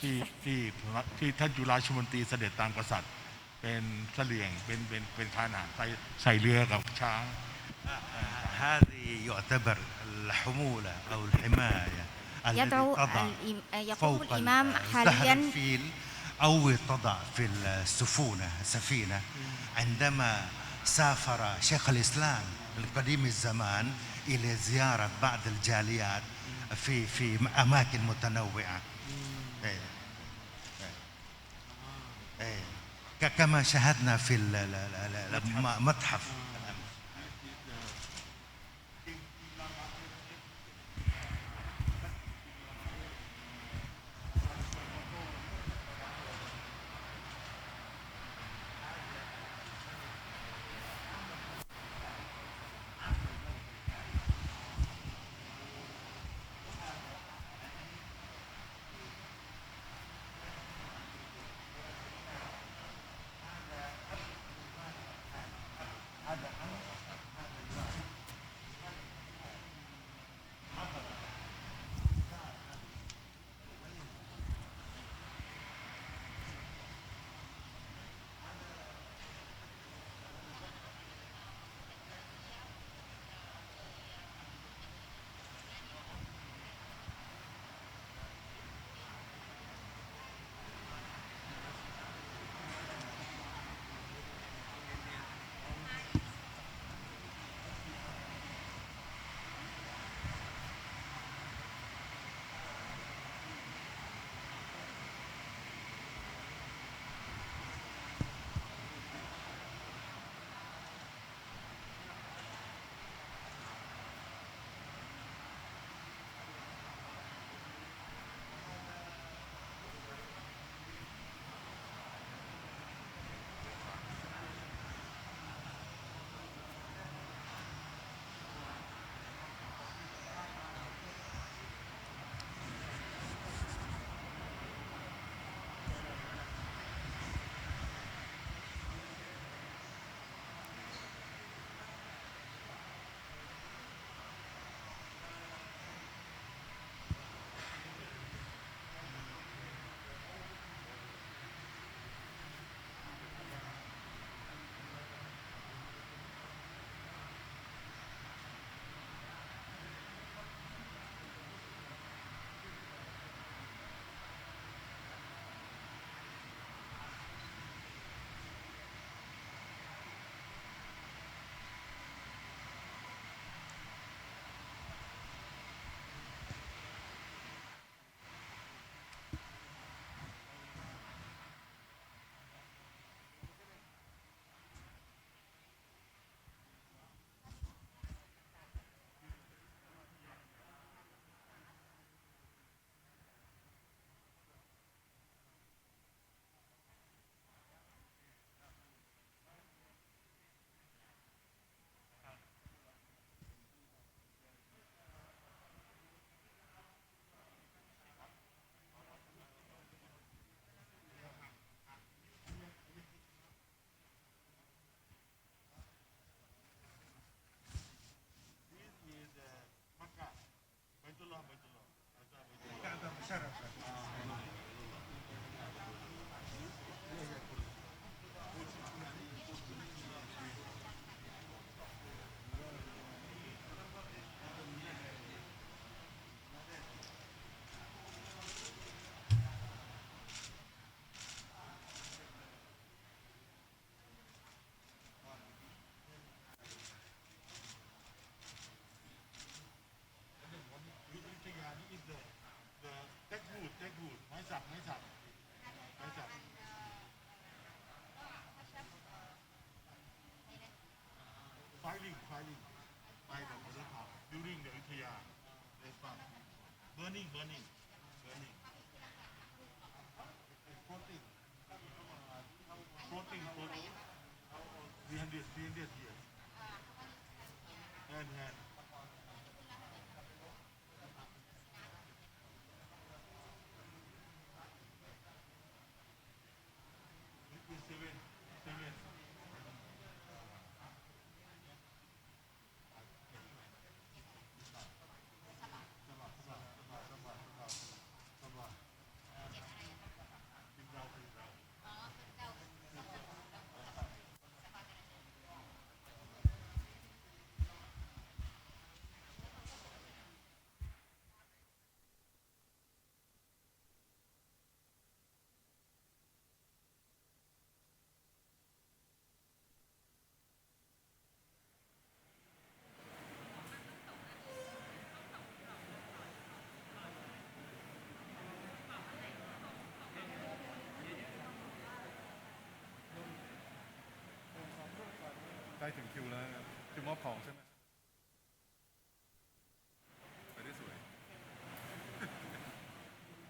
ที่ที่ที่ท่านจุฬาชมนตรีเสด็จตามกษัตริย์ เป็นเสลี่ยงเป็นเป็นเป็นพาหนะใส่ใส่เรือกับช้าง هذه يعتبر الحمولة أو الحماية التي يدعو تضع الإم- يقوم فوق الإمام زهر حاليا الفيل أو تضع في السفونة سفينة عندما سافر شيخ الإسلام القديم الزمان إلى زيارة بعض الجاليات في في أماكن متنوعة إيه. كما شاهدنا في المتحف filing filing ไปแบบบริษัท building เดอยุธยา burning burning burning ถึงคิวแล้วครับคิวมอบของใช่ไหมไปได้สวย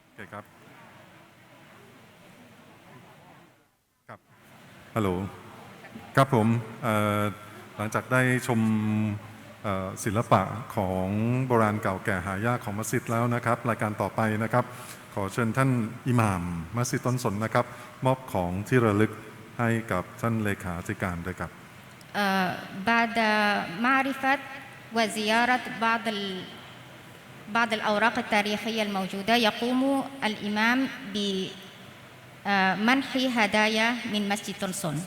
โอเคครับ ครับ ฮัลโหล ครับผมหลังจากได้ชมศิลปะของโบราณเก่าแก่หายากของมัสยิดแล้วนะครับ รายการต่อไปนะครับ ขอเชิญท่านอิหม่ามมัสยิดต้นสนนะครับ มอบของที่ระลึกให้กับท่านเลขาธิการด้วยครับ بعد معرفة وزيارة بعض. بعض الأوراق التاريخية الموجودة يقوم الإمام بمنح هدايا من مسجد تونسون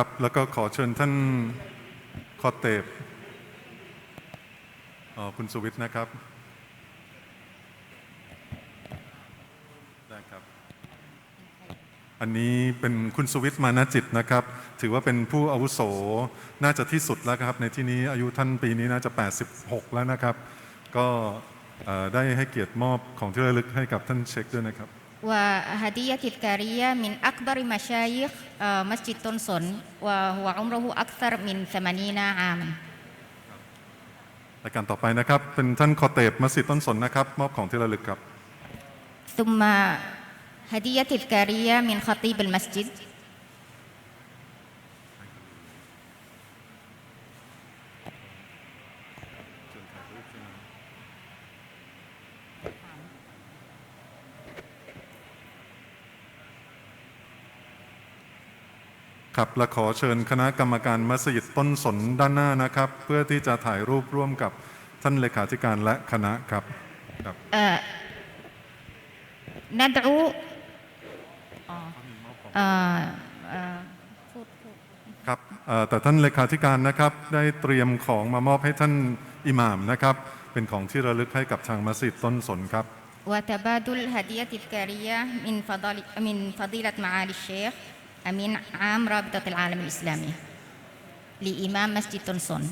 ครับ แล้วก็ขอเชิญท่านคอเตบเอ่อคุณสุวิทย์นะครับได้ครับ อันนี้เป็นคุณสุวิทย์มานะจิตนะครับ ถือว่าเป็นผู้อาวุโสน่าจะที่สุดแล้วครับ ในที่นี้อายุท่านปีนี้น่าจะ 86 แล้วนะครับ ก็ได้ให้เกียรติมอบของที่ระลึกให้กับท่านเช็คด้วยนะครับ وهدية تذكارية من أكبر مشايخ آه، مسجد تونسون وهو عمره أكثر من 80 عاما รายการต่อไปนะครับ เป็นท่านคอเตบมัสยิดต้นสนนะครับ มอบของที่ระลึกครับ ثم هدية تذكارية من خطيب المسجد ครับและขอเชิญคณะกรรมการมัสยิดต้นสนด้านหน้านะครับ เพื่อที่จะถ่ายรูปร่วมกับท่านเลขาธิการและคณะครับครับ آه، ندعو آه، آه، آه، فوت فوت ครับเอ่อแต่ท่านเลขาธิการนะครับได้เตรียมของมามอบให้ท่านอิหม่ามนะครับ เป็นของที่ระลึกให้กับทางมัสยิดต้นสนครับ وتبادل هدية تذكارية من فضل من فضيلة معالي الشيخ أمين عام رابطة العالم الإسلامي لإمام مسجد تونسون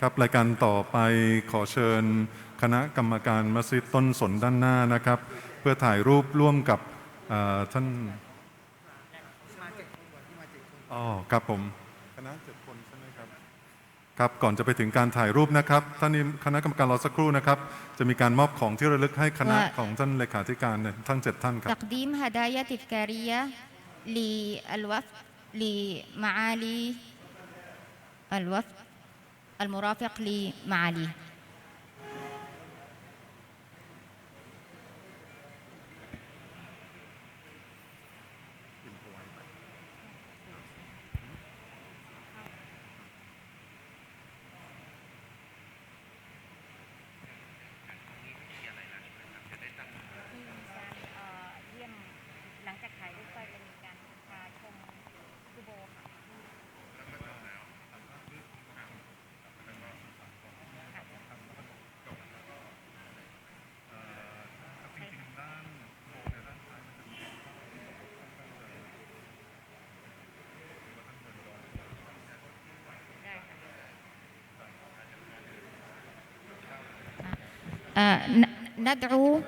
ครับรายการต่อไปขอเชิญคณะกรรมการมัสยิดต้นสนด้านหน้านะครับ เพื่อถ่ายรูปร่วมกับเอ่อท่านอ๋อครับผมคณะเจ็ดคนใช่ไหม ครับครับก่อนจะไปถึงการถ่ายรูปนะครับท่านนี้คณะกรรมการรอสักครู่นะครับ จะมีการมอบของที่ระลึกให้คณะ ว่า ของท่านเลขาธิการเนี่ยทั้งเจ็ดท่านครับ تقديم هدايا تذكارية للوفد لمعالي الوفد المرافق لمعالي ندعو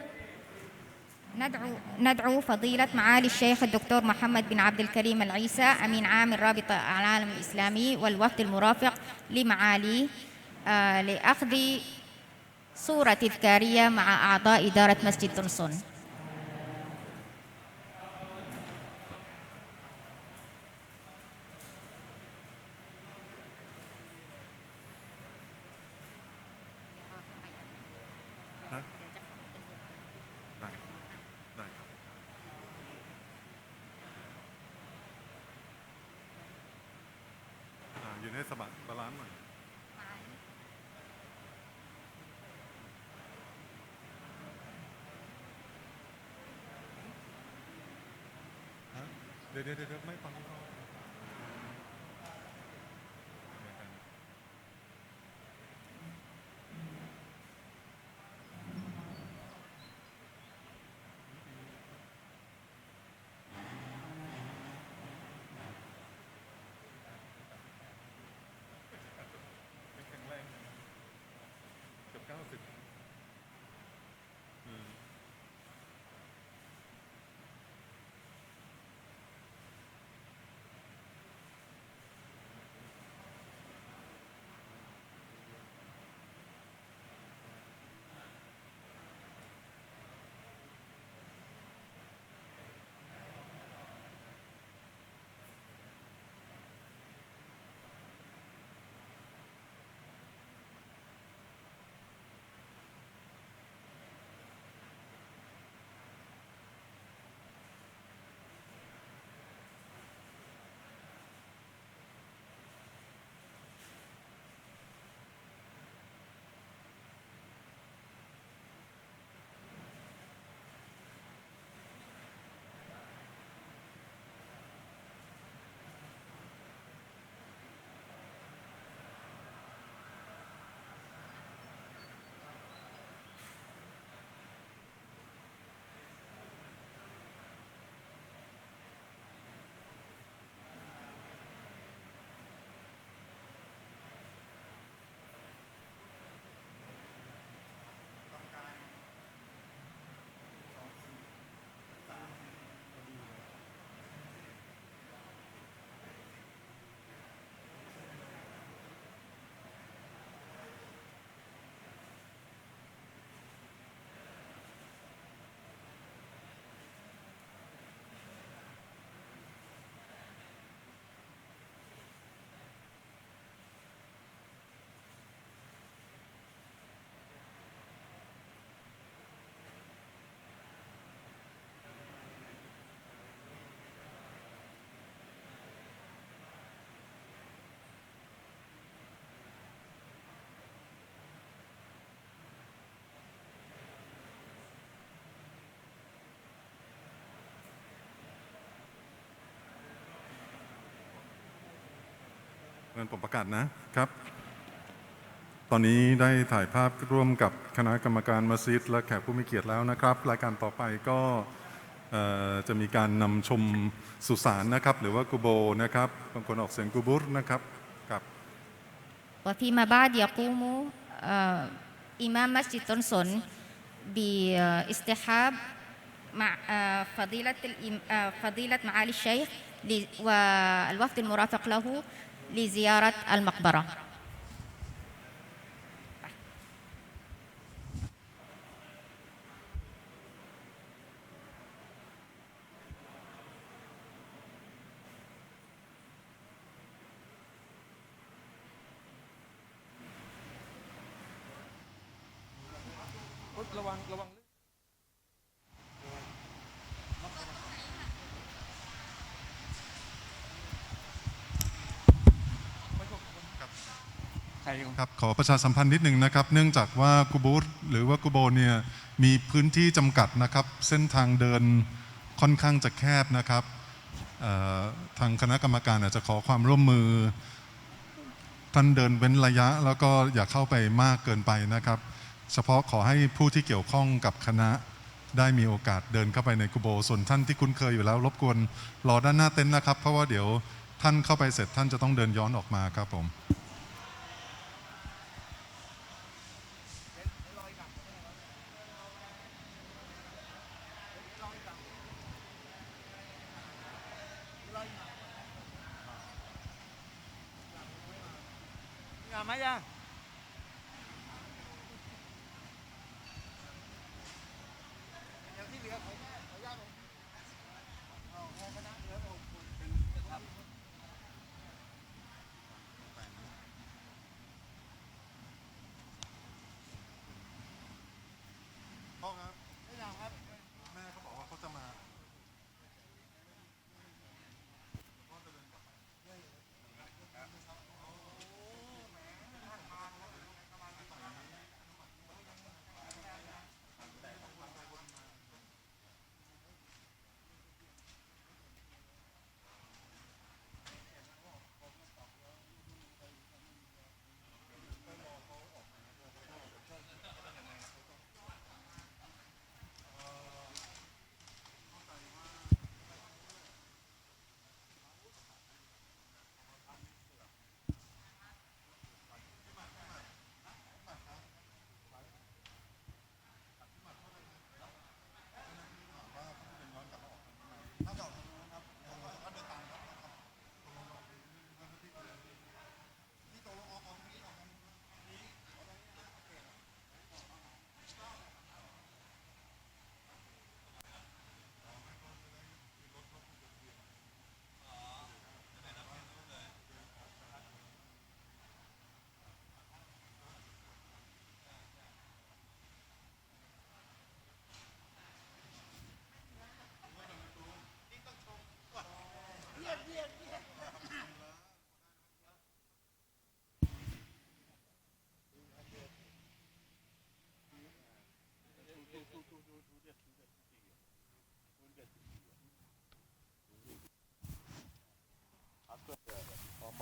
ندعو ندعو فضيلة معالي الشيخ الدكتور محمد بن عبد الكريم العيسى أمين عام الرابطة العالم الإسلامي والوفد المرافق لمعالي آه، لأخذ صورة تذكارية مع أعضاء إدارة مسجد تونسون ดี๋ยวเดี๋ยวเดี๋ยวไม่ฟัง งั้นผมประกาศนะครับ ตอนนี้ได้ถ่ายภาพร่วมกับคณะกรรมการมัสยิดและแขกผู้มีเกียรติแล้วนะครับ รายการต่อไปก็เอ่อจะมีการนำชมสุสานนะครับ หรือว่ากุโบนะครับบางคนออกเสียงกุบุรนะครับกับ وفيما بعد يقوم آه، إمام مسجد طنسون باصطحاب مع آه، فضيلة الإم- آه، فضيلة معالي الشيخ ل- والوفد المرافق له لزيارة المقبرة. ระวังระวัง ครับขอประชาสัมพันธ์นิดหนึ่งนะครับ เนื่องจากว่ากูบูธหรือว่ากูโบเนี่ยมีพื้นที่จำกัดนะครับ เส้นทางเดินค่อนข้างจะแคบนะครับทางคณะกรรมการอาจจะขอความร่วมมือ ท่านเดินเว้นระยะ แล้วก็อย่าเข้าไปมากเกินไปนะครับ เฉพาะขอให้ผู้ที่เกี่ยวข้องกับคณะได้มีโอกาสเดินเข้าไปในกูโบ ส่วนท่านที่คุ้นเคยอยู่แล้ว รบกวนรอด้านหน้าเต็นท์นะครับ เพราะว่าเดี๋ยวท่านเข้าไปเสร็จท่านจะต้องเดินย้อนออกมาครับผม งามไหมยังอย่างที่เหลือขอขออนุญาตผมเอาเอาคณะเหลือหกคนครับ ห้องครับไม่นาวครับ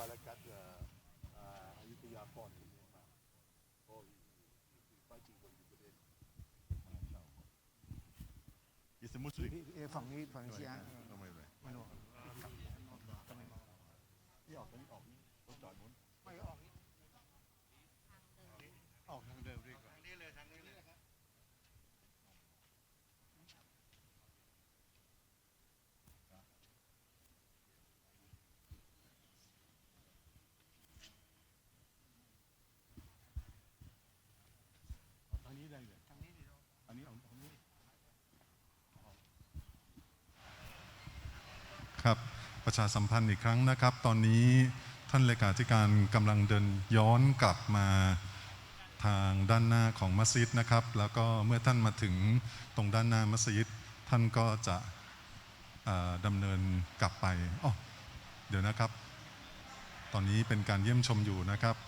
Palakat, uh, uh, Ayutthaya Pond. Oh, fighting for you today. อิสมุสลิมเอ่อฝั่งนี้ฝั่งเชียร์ไม่ไม่ไม่รู้กลับกลับไม่มาที่ออกตอนนี้ออกนี่รถจอดนู้น ครับประชาสัมพันธ์อีกครั้งนะครับ ตอนนี้ท่านเลขาธิการกำลังเดินย้อนกลับมาทางด้านหน้าของมัสยิดนะครับ แล้วก็เมื่อท่านมาถึงตรงด้านหน้ามัสยิด ท่านก็จะดำเนินกลับไปอ๋อเดี๋ยวนะครับ ตอนนี้เป็นการเยี่ยมชมอยู่นะครับ